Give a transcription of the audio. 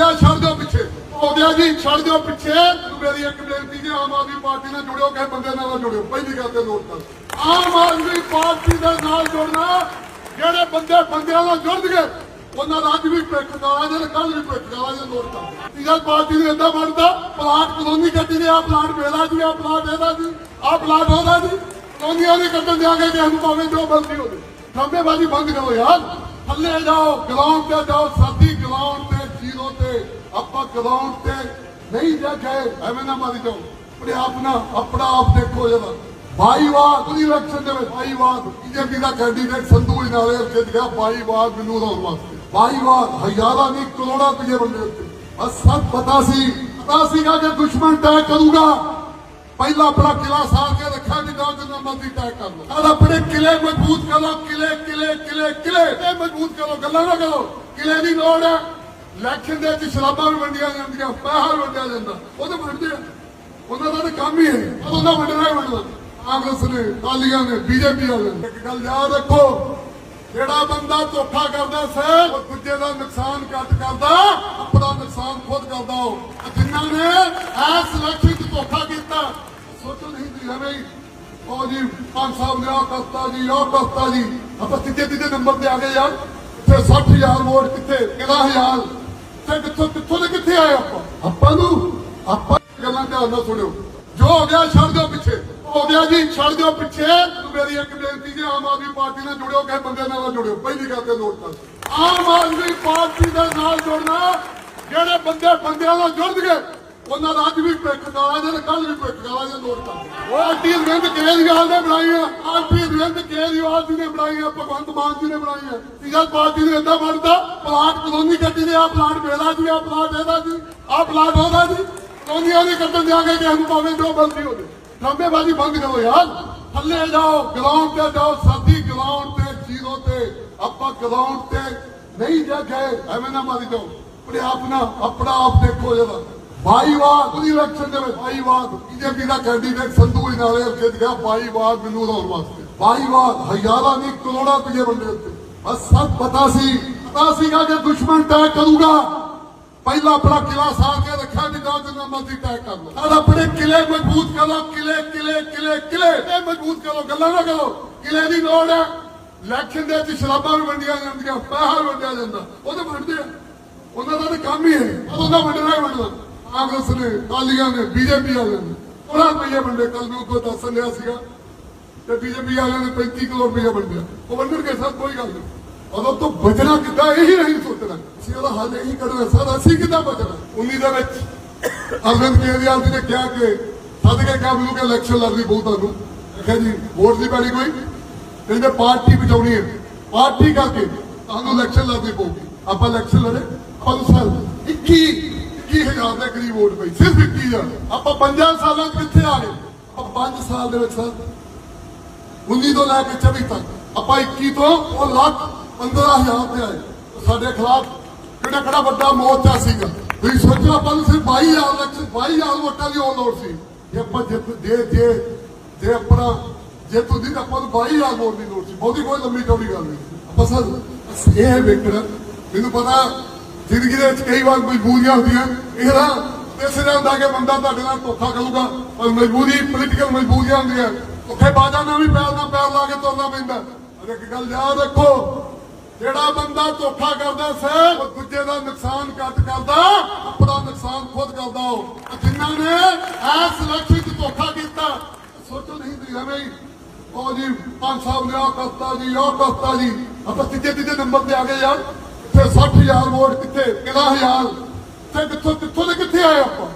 ਆ ਛੱਡ ਦਿਓ ਪਿੱਛੇ। ਹੋ ਜੀ, ਛੱਡ ਦਿਓ ਪਿੱਛੇ। ਮੇਰੀ ਇੱਕ ਬੇਨਤੀ ਜੀ, ਆਮ ਆਦਮੀ ਪਾਰਟੀ ਨਾਲ ਜੁੜਿਓ, ਕਿਸੇ ਬੰਦੇ ਨਾਲ ਜੁੜਿਓ। ਪਹਿਲੀ ਗੱਲ ਤੇ ਨੋਟ ਕਰ ਆਮ ਆਦਮੀ ਪਾਰਟੀ ਦੇ ਨਾਲ ਜੁੜਨਾ, ਜਿਹੜੇ ਬੰਦੇ ਬੰਦਿਆਂ ਨਾਲ ਜੁੜ ਉਹਨਾਂ ਦਾ ਅੱਜ ਵੀ ਪਿੱਠ ਗਾਲਾ ਜੇ ਕੱਲ ਵੀ ਪਿੱਠ ਗਾਲਾ ਜੇ ਨੋਟ ਕਰ ਤੀਜਾ ਪਾਰਟੀ ਨੇ ਏਦਾਂ ਬਣਦਾ, ਪਲਾਟ ਕਲੋਨੀ ਕੱਢੀ ਨੇ ਆ ਪਲਾਟ ਮੇਰਾ ਜੀ ਆ ਪਲਾਟ ਇਹਦਾ ਜੀ ਆ ਪਲਾਟ ਉਹਦਾ ਜੀ। ਕਲੋਨੀਆਂ ਨੇ ਕੱਟਣ ਦਿਆਂਗੇ ਕਿ ਹਮ ਭਾਵੇਂ ਜੋ ਮਰਜ਼ੀ ਹੋਵੇ। ਖੰਬੇਬਾਜ਼ੀ ਬੰਦ ਕਰੋ ਯਾਰ। ਥੱਲੇ ਜਾਓ ਗਰਾਊਂਡ ਤੇ ਜਾਓ, ਸਾਦੀ ਗਰਾਊਂਡ ਤੇ ਜ਼ੀਰੋ ਤੇ ਆਪਾਂ ਗਰਾਊਂਡ ਤੇ ਨਹੀਂ ਜਾ ਗਏ ਐਵੇਂ ਨਾ ਮਾਰੀ ਜਾਓ। ਆਪਣੇ ਆਪ ਨਾ, ਆਪਣਾ ਆਪ ਦੇਖੋ ਜਰਾ। ਭਾਈਵਾਦ ਤੁਸੀਂ ਇਲੈਕਸ਼ਨ ਦੇ ਵਿੱਚ। ਭਾਈਵਾਦ ਬੀਜੇਪੀ ਦਾ ਕੈਂਡੀਡੇਟ ਸੰਧੂ ਨਾਲੇ ਜਿੱਤ ਗਿਆ। ਭਾਈਵਾਦ ਮੈਨੂੰ ਲਾਉਣ ਵਾਸਤੇ। ਭਾਈਵਾਦ ਹਜ਼ਾਰਾਂ ਨਹੀਂ, ਕਰੋੜਾਂ ਰੁਪਏ ਬੰਦੇ ਉੱਤੇ। ਬਸ ਸਭ ਪਤਾ ਸੀ। ਪਤਾ ਸੀਗਾ ਕਿ ਦੁਸ਼ਮਣ ਤੈਅ ਕਰੂਗਾ। ਪਹਿਲਾਂ ਆਪਣਾ ਕਿਲਾ ਸਾਰ ਕੇ ਰੱਖਿਆ ਕਿ ਜਾਓ ਜਿੰਨਾ ਮਰਜ਼ੀ ਤੈਅ ਕਰ ਲਓ। ਔਰ ਆਪਣੇ ਕਿਲੇ ਮਜ਼ਬੂਤ ਕਰੋ। ਕਿਲੇ ਕਿਲੇ ਕਿਲੇ ਕਿਲੇ। ਇਹ ਮਜ਼ਬੂਤ ਕਰੋ। ਗੱਲਾਂ ਨਾ ਕਰੋ। ਕਿਲੇ ਦੀ ਲੋੜ ਹੈ। ਇਲੈਕਸ਼ਨ ਦੇ ਵਿੱਚ ਸ਼ਰਾਬਾਂ ਵੀ ਵੰਡੀਆਂ ਜਾਂਦੀਆਂ, ਪੈਸਾ ਵੰਡਿਆ ਜਾਂਦਾ। ਉਹ ਉਹਦੇ ਵੰਡਦੇ ਆ। ਉਹਨਾਂ ਦਾ ਤਾਂ ਕੰਮ ਹੀ ਹੈ ਉਹਨਾਂ ਵੰਡਣਾ ਹੀ ਵੰਡਣਾ ਕਾਂਗਰਸ ਨੇ ਕਾਲੀਆਂ ਨੇ, ਬੀਜੇਪੀ ਵਾਲੇ ਇੱਕ ਗੱਲ ਯਾਦ ਰੱਖੋ, ਜਿਹੜਾ ਬੰਦਾ ਧੋਖਾ ਕਰਦਾ ਸਰ ਉਹ ਦੂਜੇ ਦਾ ਨੁਕਸਾਨ ਘੱਟ ਕਰਦਾ, ਆਪਣਾ ਨੁਕਸਾਨ ਖੁਦ ਕਰਦਾ ਉਹ। ਜਿਨ੍ਹਾਂ ਨੇ ਐਸ ਲਖੀ ਧੋਖਾ ਕੀਤਾ, ਸੋਚੋ ਨਹੀਂ ਤੁਸੀਂ ਐਵੇਂ ਉਹ ਜੀ, ਪੰਜ ਸਾਹਿਬ ਨੇ ਉਹ ਕਰਤਾ ਜੀ, ਉਹ ਕਰਤਾ ਜੀ। ਆਪਾਂ ਸਿੱਧੇ ਸਿੱਧੇ ਨੰਬਰ ਤੇ ਆ ਗਏ ਯਾਰ? ਇੱਥੇ 60000 ਵੋਟ ਕਿੱਥੇ? 11000 ਕਿੱਥੇ ਕਿੱਥੋਂ ਕਿੱਥੋਂ ਦੇ ਕਿੱਥੇ ਆਏ ਆਪਾਂ? ਆਪਾਂ ਨੂੰ? ਆਪਾਂ ਗੱਲਾਂ ਧਿਆਨ ਨਾਲ ਸੁਣਿਓ। ਜੋ ਹੋ ਗਿਆ ਛੱਡ ਦਿਓ ਪਿੱਛੇ। ਹੋ ਗਿਆ ਜੀ ਛੱਡ ਦਿਓ ਪਿੱਛੇ। ਮੇਰੀ ਇੱਕ ਬੇਨਤੀ ਜੇ ਆਮ ਆਦਮੀ ਪਾਰਟੀ ਨਾਲ ਜੁੜਿਓ ਕਿਸੇ ਬੰਦੇ ਨਾਲ ਜੁੜਿਓ। ਪਹਿਲੀ ਗੱਲ ਤੇ ਨੋਟ ਕਰ। ਆਮ ਆਦਮੀ ਪਾਰਟੀ ਦੇ ਨਾਲ ਜੁੜਨਾ ਜਿਹੜੇ ਬੰਦੇ ਬੰਦਿਆਂ ਨਾਲ ਜੁੜਨਗੇ ਉਹਨਾਂ ਦਾ ਅੱਜ ਵੀ ਪਿੱਖ ਕਾਲਾ ਜਾਂ ਕੱਲ ਵੀ ਪਿੱਖ ਕਾਲਾ ਜਾਂ ਨੋਟ ਕਰ। ਉਹ ਅੱਡੀ ਮਿਹਨਤ ਕਿਹੜੀ ਗੱਲ ਦੇ ਬਣਾਈ ਆ ਬਣਾਈਆਂ ਭਗਵੰਤ ਮਾਨ ਜੀ ਨੇ ਬਣਾਈਆਂ ਤੀਜਾ ਪਾਰਟੀ ਨੇ ਏਦਾਂ ਬਣਦਾ, ਪਲਾਟ ਕਲੋਨੀ ਕੱਟੀ ਨੇ ਆ ਪਲਾਟ ਮੇਰਾ ਜੀ, ਆ ਪਲਾਟ ਇਹਦਾ ਜੀ, ਆ ਪਲਾਟ ਉਹਦਾ ਜੀ। ਕਲੋਨੀਆਂ ਨੇ ਕੱਟਣ ਦਿਆਂਗੇ ਕਿ ਹਮ ਭਾਵੇਂ ਜੋ ਮਰਜ਼ੀ ਹੋਵੇ। ਲੰਬੇਬਾਜ਼ੀ ਬੰਦ ਕਰੋ ਯਾਰ। ਥੱਲੇ ਜਾਓ, ਗਰਾਊਂਡ ਤੇ ਜਾਓ ਸਾਡੀ ਗਰਾਊਂਡ ਤੇ, ਜ਼ੀਰੋ ਤੇ। ਆਪਾਂ ਗਰਾਊਂਡ ਤੇ ਨਹੀਂ ਜਾ ਗਏ ਐਵੇਂ ਨਾ ਮਾਰੀ ਜਾਓ। ਆਪਣੇ ਆਪ ਨਾ, ਆਪਣਾ ਆਪ ਦੇਖੋ ਜਰਾ ਭਾਈਵਾਦ ਤੁਸੀਂ ਇਲੈਕਸ਼ਨ ਦੇ ਵਿੱਚ ਭਾਈਵਾਦ ਬੀਜੇਪੀ ਦਾ ਕੈਂਡੀਡੇਟ ਸੰਧੂ ਨਾਲੇ ਜਿੱਤ ਗਿਆ ਭਾਈਵਾਦ ਮੈਨੂੰ ਲਾਉਣ ਵਾਸਤੇ। ਭਾਈਵਾਦ ਹਜ਼ਾਰਾਂ ਨਹੀਂ, ਕਰੋੜਾਂ ਰੁਪਏ ਬੰਦੇ ਉੱਤੇ। ਬਸ ਸਭ ਪਤਾ ਸੀ, ਪਤਾ ਸੀਗਾ ਕਿ ਦੁਸ਼ਮਣ ਤੈਅ ਕਰੂਗਾ। ਪਹਿਲਾਂ ਆਪਣਾ ਕਿਲਾ ਸਾਰ ਕੇ ਰੱਖਿਆ ਕਿ ਜਾਓ ਜਿੰਨਾ ਮਰਜ਼ੀ ਤੈਅ ਕਰ ਲਓ। ਔਰ ਆਪਣੇ ਕਿਲੇ ਮਜ਼ਬੂਤ ਕਰੋ, ਕਿਲੇ ਕਿਲੇ ਕਿਲੇ ਕਿਲੇ। ਮਜ਼ਬੂਤ ਕਰੋ, ਗੱਲਾਂ ਨਾ ਕਰੋ। ਕਿਲੇ ਦੀ ਲੋੜ ਹੈ। ਇਲੈਕਸ਼ਨ ਦੇ ਵਿੱਚ ਸ਼ਰਾਬਾਂ ਵੀ ਵੰਡੀਆਂ ਜਾਂਦੀਆਂ, ਪੈਸਾ ਵੰਡਿਆ ਜਾਂਦਾ। ਉਹ ਤਾਂ ਵੰਡਦੇ ਆ। ਉਹਨਾਂ ਦਾ ਤਾਂ ਕੰਮ ਹੀ ਹੈ। ਉਹਨਾਂ ਵੰਡਣਾ ਹੀ ਵੰਡਣਾ। ਕਾਂਗਰਸ ਨੇ ਕਾਲੀਆਂ ਨੇ, ਬੀਜੇਪੀ ਵਾਲੇ ਨੇ। ਉਹਨਾਂ ਰੁਪਏ ਵੰਡੇ। ਕੱਲ ਨੂੰ ਕੋਈ ਦੱਸ ਲਿਆ ਸੀਗਾ। ਤੇ ਬੀਜੇਪੀ ਵਾਲਿਆਂ ਨੇ 35 ਕਰੋੜ ਰੁਪਏ ਵੰਡਿਆ ਉਹ ਵੰਡਣਗੇ ਸਭ ਕੋਈ ਗੱਲ ਨਹੀਂ। ਉਦੋਂ ਤੋਂ ਬਚਣਾ ਕਿੱਦਾਂ, ਇਹੀ ਨਹੀਂ ਸੋਚਣਾ। ਅਸੀਂ ਉਹਦਾ ਹੱਲ ਇਹੀ ਕਰਨਾ ਸਰ, ਅਸੀਂ ਕਿੱਦਾਂ ਬਚਣਾ? 19 ਦੇ ਵਿੱਚ। ਅਰਵਿੰਦ ਕੇਜਰੀਵਾਲ ਜੀ ਨੇ ਕਿਹਾ ਕਿ ਸੱਦ ਕੇ ਇਲੈਕਸ਼ਨ ਲੜਨੀ ਪਊ ਤੁਹਾਨੂੰ ਆਖਿਆ ਜੀ, ਵੋਟ ਦੀ ਪੈਣੀ ਕੋਈ। ਕਹਿੰਦੇ ਪਾਰਟੀ ਬਚਾਉਣੀ ਹੈ। ਪਾਰਟੀ ਕਰਕੇ ਤੁਹਾਨੂੰ ਇਲੈਕਸ਼ਨ ਲੜਨੀ ਪਊਗੀ। ਆਪਾਂ ਇਲੈਕਸ਼ਨ ਲੜੇ, ਆਪਾਂ ਨੂੰ ਸਾਲ 21 21000 ਦੇ ਕਰੀਬ ਵੋਟ ਪਈ। ਸਿਰਫ 21000 ਆਪਾਂ 5 ਸਾਲਾਂ 'ਚ ਕਿੱਥੇ ਆ ਗਏ। ਆਪਾਂ 5 ਸਾਲ ਦੇ ਵਿੱਚ ਸਰ 19 ਤੋਂ ਲੈ ਕੇ 24 ਤੱਕ। ਆਪਾਂ 21 ਤੋਂ ਉਹ ਲੱਖ 15000 ਤੇ ਆਏ। ਸਾਡੇ ਖਿਲਾਫ ਕਿਹੜਾ ਕਿਹੜਾ ਵੱਡਾ ਮੋਰਚਾ ਸੀਗਾ? ਤੁਸੀਂ ਸੋਚੋ ਆਪਾਂ ਨੂੰ ਸਿਰਫ 22000 ਲੱਖ 22000 ਵੋਟਾਂ ਦੀ ਲੋੜ ਸੀ। ਜੇ ਆਪਾਂ ਜੇ ਜੇ ਜੇ ਆਪਣਾ ਜੇ ਤੁਸੀਂ ਆਪਾਂ ਨੂੰ 22000 ਵੋਟ ਦੀ ਲੋੜ ਸੀ। ਬਹੁਤੀ ਕੋਈ ਲੰਮੀ ਚੌੜੀ ਗੱਲ ਨਹੀਂ। ਆਪਾਂ ਸਰ ਇਹ ਵੇਖਣਾ। ਮੈਨੂੰ ਪਤਾ, ਜ਼ਿੰਦਗੀ ਦੇ ਵਿੱਚ ਕਈ ਵਾਰ ਮਜਬੂਰੀਆਂ ਹੁੰਦੀਆਂ। ਇਹ ਨਾ ਇਸ ਤਰ੍ਹਾਂ ਹੁੰਦਾ ਕਿ ਬੰਦਾ ਤੁਹਾਡੇ ਨਾਲ ਧੋਖਾ ਕਰੂਗਾ, ਪਰ ਮਜਬੂਰੀ ਪੋਲੀਟੀਕਲ ਮਜਬੂਰੀਆਂ ਹੁੰਦੀਆਂ। ਉੱਥੇ ਬਾਜਾਂ ਨਾਲ ਵੀ ਪੈਰ ਨਾਲ ਪੈਰ ਲਾ ਕੇ ਤੁਰਨਾ ਪੈਂਦਾ। ਪਰ ਇੱਕ ਗੱਲ ਯਾਦ ਰੱਖੋ, ਜਿਹੜਾ ਬੰਦਾ ਧੋਖਾ ਕਰਦਾ ਸੀ, ਉਹ ਦੂਜੇ ਦਾ ਨੁਕਸਾਨ ਘੱਟ ਕਰਦਾ, ਆਪਣਾ ਨੁਕਸਾਨ ਖੁਦ ਕਰਦਾ ਉਹ। ਜਿਨ੍ਹਾਂ ਨੇ ਐਸ ਇਲੈਕਸ਼ਨ 'ਚ ਧੋਖਾ ਕੀਤਾ, ਸੋਚੋ ਨਹੀਂ ਤੁਸੀਂ ਐਵੇਂ ਹੀ। ਉਹ ਜੀ, ਪੰਜ ਸਾਹਿਬ ਨੇ ਆਹ ਕਰਤਾ ਜੀ ਉਹ ਕਰਤਾ ਜੀ। ਆਪਾਂ ਤੀਜੇ ਤੀਜੇ ਨੰਬਰ ਤੇ ਆ ਗਏ ਯਾਰ। ਤੇ 60000 ਵੋਟ ਕਿੱਥੇ? ਕਿਹੜਾ ਹਜ਼ਾਰ। ਤੇ ਕਿੱਥੋਂ ਕਿੱਥੋਂ ਦੇ ਕਿੱਥੇ ਆਏ ਆਪਾਂ?